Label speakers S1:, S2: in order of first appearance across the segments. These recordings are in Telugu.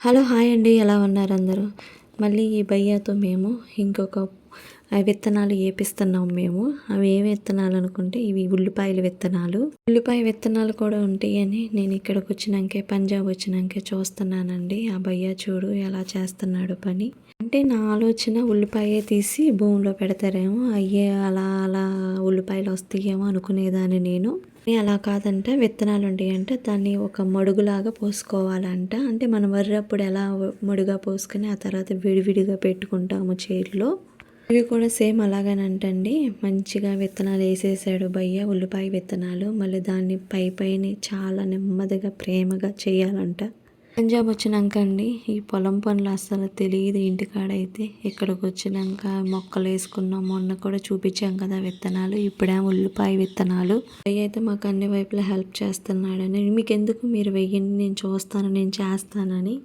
S1: హలో హాయ్ అండి. ఎలా ఉన్నారు అందరూ? మళ్ళీ ఈ భయ్యాతో మేము ఇంకొక విత్తనాలు ఏపిస్తున్నాం మేము. అవి ఏ విత్తనాలు అనుకుంటే ఇవి ఉల్లిపాయల విత్తనాలు. ఉల్లిపాయ విత్తనాలు కూడా ఉంటాయని నేను ఇక్కడికి వచ్చినాకే పంజాబ్ వచ్చినాకే చూస్తున్నానండి. ఆ భయ్యా చూడు ఎలా చేస్తున్నాడు పని. అంటే నా ఆలోచన ఉల్లిపాయ తీసి భూమిలో పెడతారేమో. అయ్యే అలా అలా ఉల్లిపాయలు వస్తాయేమో అనుకునేదాన్ని నేను. అలా కాదంట విత్తనాలు ఉంటాయంటే దాన్ని ఒక మడుగులాగా పోసుకోవాలంట. అంటే మనం వర్రప్పుడు ఎలా మడుగా పోసుకొని ఆ తర్వాత విడివిడిగా పెట్టుకుంటాము చేతిలో. ఇవి కూడా సేమ్ అలాగేనంటండి. మంచిగా విత్తనాలు వేసేసాడు భయ్య ఉల్లిపాయ విత్తనాలు. మళ్ళీ దాన్ని పై పైన చాలా నెమ్మదిగా ప్రేమగా చేయాలంట. పంజాబ్ వచ్చినాక అండి ఈ పొలం పనులు అస్సలు తెలియదు ఇంటికాడైతే. ఇక్కడికి వచ్చినాక మొక్కలు వేసుకున్నాం మొన్న కూడా చూపించాం కదా విత్తనాలు ఇప్పుడే ఉల్లిపాయ విత్తనాలు. అయితే మాకు అన్ని వైపులా హెల్ప్ చేస్తున్నాడని. మీకు ఎందుకు మీరు వెయ్యండి నేను చూస్తాను నేను చేస్తానని.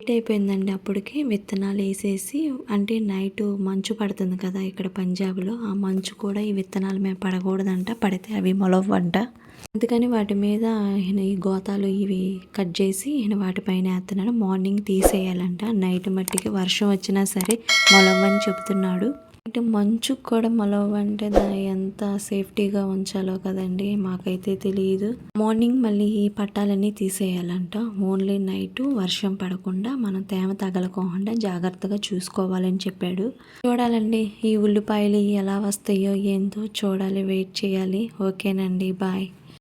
S1: నైట్ అయిపోయిందండి అప్పటికి విత్తనాలు వేసేసి అంటే నైట్ మంచు పడుతుంది కదా ఇక్కడ పంజాబ్లో ఆ మంచు కూడా ఈ విత్తనాలు మేము పడకూడదంట పడితే అవి మొలవ్వంట. అందుకని వాటి మీద ఈయన ఈ గోతాలు ఇవి కట్ చేసి ఈయన వాటిపైన వేస్తున్నాడు. మార్నింగ్ తీసేయాలంట. నైట్ మట్టికి వర్షం వచ్చినా సరే మొలవ్వని చెప్తున్నాడు. అంటే మంచు కూడా మొలవంటే దాన్ని ఎంత సేఫ్టీగా ఉంచాలో కదండి మాకైతే తెలియదు మార్నింగ్ మళ్ళీ ఈ పట్టాలన్నీ తీసేయాలంట. ఓన్లీ నైట్ వర్షం పడకుండా మనం తేమ తగలకోకుండా జాగ్రత్తగా చూసుకోవాలని చెప్పాడు. చూడాలండి ఈ ఉల్లిపాయలు ఎలా వస్తాయో ఏందో చూడాలి వెయిట్ చేయాలి. ఓకేనండి బాయ్.